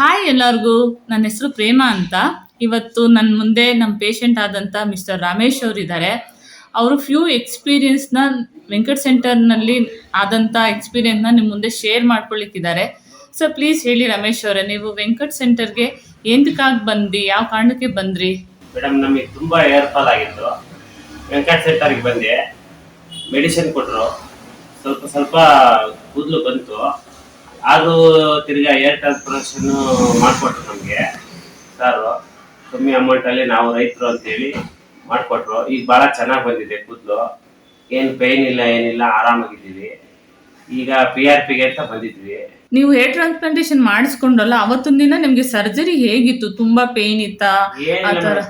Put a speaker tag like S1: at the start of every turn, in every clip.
S1: Hi ಎಲ್ಲರಿಗೂ. ನನ್ನ ಹೆಸರು ಪ್ರೇಮ ಅಂತ. ಇವತ್ತು ನನ್ನ ಮುಂದೆ ನಮ್ಮ ಪೇಷಂಟ್ ಆದಂಥ ಮಿಸ್ಟರ್ ರಮೇಶ್ ಅವರು ಇದ್ದಾರೆ ಅವರು ಫ್ಯೂ ಎಕ್ಸ್ಪೀರಿಯನ್ಸ್ನ ವೆಂಕಟ್ ಸೆಂಟರ್ನಲ್ಲಿ ಆದಂಥ ಎಕ್ಸ್ಪೀರಿಯನ್ಸ್ನ ನಿಮ್ಮ ಮುಂದೆ ಶೇರ್ ಮಾಡ್ಕೊಳ್ಳಿಕ್ಕಿದ್ದಾರೆ ಸೊ ಪ್ಲೀಸ್ ಹೇಳಿ ರಮೇಶ್ ಅವರೇ, ನೀವು ವೆಂಕಟ್ ಸೆಂಟರ್ಗೆ ಎಂದಕ್ಕಾಗಿ ಬಂದ್ರಿ? ಯಾವ ಕಾರಣಕ್ಕೆ ಬಂದ್ರಿ?
S2: ಮೇಡಮ್ ನಮಗೆ ತುಂಬಾ ಏರ್ ಆಗಿತ್ತು. ವೆಂಕಟ್ ಸೆಂಟರ್ಗೆ ಬಂದೆ. ಮೆಡಿಸಿನ್ ಕೊಟ್ಟರು ಸ್ವಲ್ಪ ಸ್ವಲ್ಪ ಕೂದಲು ಬಂತು. ಆದರೂ ತಿರ್ಗಾ ಏರ್ ಟ್ರಾನ್ಸ್ಪ್ಲಾಂಟೇಷನ್ ಮಾಡಿಕೊಟ್ರು ನಮಗೆ. ಸರ್ ಕಮ್ಮಿ ಅಮೌಂಟಲ್ಲಿ ನಾವು ರೈತರು ಅಂತೇಳಿ ಮಾಡಿಕೊಟ್ರು. ಈಗ ಭಾಳ ಚೆನ್ನಾಗಿ ಬಂದಿದೆ ಕೂದಲು. ಏನು ಪೇಯ್ನ್ ಇಲ್ಲ ಏನಿಲ್ಲ ಆರಾಮಾಗಿದ್ದೀವಿ. ಈಗ ಪಿ ಆರ್ ಪಿಗೆ ಅಂತ ಬಂದಿದ್ವಿ.
S1: ನೀವು ಹೇರ್ ಟ್ರಾನ್ಸ್ಪ್ಲಾಂಟೇಶನ್ ಮಾಡಿಸ್ಕೊಂಡಲ್ಲ ಅವತ್ತೊಂದ ದಿನ ನಿಮ್ಗೆ ಸರ್ಜರಿ ಹೇಗಿತ್ತು? ತುಂಬಾ ಪೇನ್ ಇತ್ತ?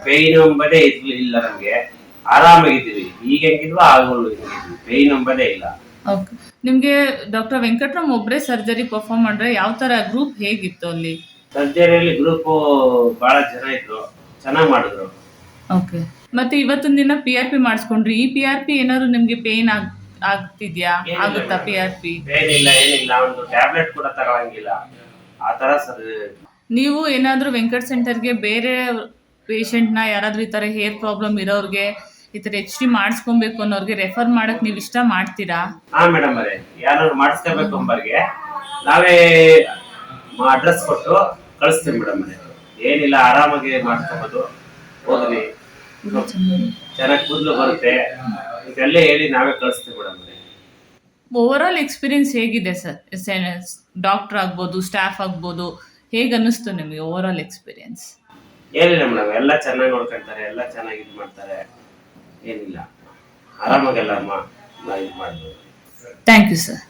S2: ಪೇನ್ ಎಂಬದೇ ಇಲ್ಲ ನಮ್ಗೆ ಆರಾಮಾಗಿದ್ದೀವಿ. ಈಗ ಹೆಂಗಿದ್ವೋ ಆಗಲು ಪೇನ್ ಎಂಬುದೇ ಇಲ್ಲ.
S1: ಓಕೆ ನಿಮಗೆ ಡಾಕ್ಟರ್ ವೆಂಕಟರಾಮ್ ಒಬ್ಬರೇ ಸರ್ಜರಿ ಪರ್ಫಾರ್ಮ್ ಮಾಡ್ರೆ ಯಾವ ಥರ ಗ್ರೂಪ್ ಹೇಗಿತ್ತು ಅಲ್ಲಿ?
S2: ಸರ್ಜರಿಯಲ್ಲಿ ಗ್ರೂಪ್ ಬಹಳ ಜನ ಇದ್ರು. ಚೆನ್ನಾಗಿ ಮಾಡಿದ್ರು.
S1: ಓಕೆ ಮತ್ತೆ ಇವತ್ತಿನ ದಿನ ಪಿ ಆರ್ ಪಿ ಮಾಡಿಸ್ಕೊಂಡ್ರಿ. ಈ ಪಿ ಆರ್ ಪಿ ಏನಾದ್ರು ನಿಮ್ಗೆ ಪೇನ್ ಆಗ್ ಆಗ್ತಿದ್ಯಾ?
S2: ಏನಿಲ್ಲ
S1: ಆಗುತ್ತಾ. ಪಿ ಆರ್ ಪಿ
S2: ಏನಿಲ್ಲ ಇಲ್ಲ ಏನಿಲ್ಲ. ಒಂದು ಟ್ಯಾಬ್ಲೆಟ್ ಕೂಡ ತಗೊಳಂಗಿಲ್ಲ. ಆ ತರ ಸರ್
S1: ನೀವು ಏನಾದರೂ ವೆಂಕಟ್ ಸೆಂಟರ್ಗೆ ಬೇರೆ ಪೇಷಂಟ್ನ ಯಾರಾದರೂ ಈ ಥರ ಹೇರ್ ಪ್ರಾಬ್ಲಮ್ ಇರೋರಿಗೆ ಈ ಥರ ಎಚ್ ಡಿ ಮಾಡಿಸ್ಕೊಬೇಕು ಅನ್ನೋರ್ಗೆ ರೆಫರ್ ಮಾಡಕ್ ನೀವು ಇಷ್ಟ ಮಾಡ್ತೀರಾ?
S2: ಹಾ ಮೇಡಮ್ ಅವರೇ. ಯಾರು ಮಾಡಿಸ್ಕೋಬೇಕು ಅಂಬರ್ಗೆ. ನಾವೇ ಅಡ್ರೆಸ್ ಕೊಟ್ಟು ಕಳಿಸ್ತೀವಿ ಮೇಡಮ್ ಅವರೇ. ಏನಿಲ್ಲ ಆರಾಮಾಗಿ ಮಾಡ್ಕೋಬೋದು ಹೋಗ್ಲಿ. ಚೆನ್ನಾಗಿ ಕೂದಲು ಬರುತ್ತೆ. ಇದೆಲ್ಲ ಹೇಳಿ ನಾವೇ ಕಳಿಸ್ತೀವಿ ಮೇಡಮ್ ಅವರೇ.
S1: ಓವರ್ ಆಲ್ ಎಕ್ಸ್ಪೀರಿಯನ್ಸ್ ಹೇಗಿದೆ ಸರ್ ಡಾಕ್ಟರ್ ಆಗ್ಬೋದು ಸ್ಟಾಫ್ ಆಗ್ಬೋದು ಹೇಗೆ ಅನ್ನಿಸ್ತು ನಿಮಗೆ ಓವರ್ ಆಲ್ ಎಕ್ಸ್ಪೀರಿಯನ್ಸ್
S2: ಏನಿಲ್ಲ ಮೇಡಮ್ ಎಲ್ಲ ಚೆನ್ನಾಗಿ ನೋಡ್ಕೊಂತಾರೆ ಎಲ್ಲ ಚೆನ್ನಾಗಿ ಇದು ಮಾಡ್ತಾರೆ. ಏನಿಲ್ಲ. ಆರಾಮಾಗೆಲ್ಲ ಮಾ ಇದು ಮಾಡ್ಬೋದು.
S1: Thank you sir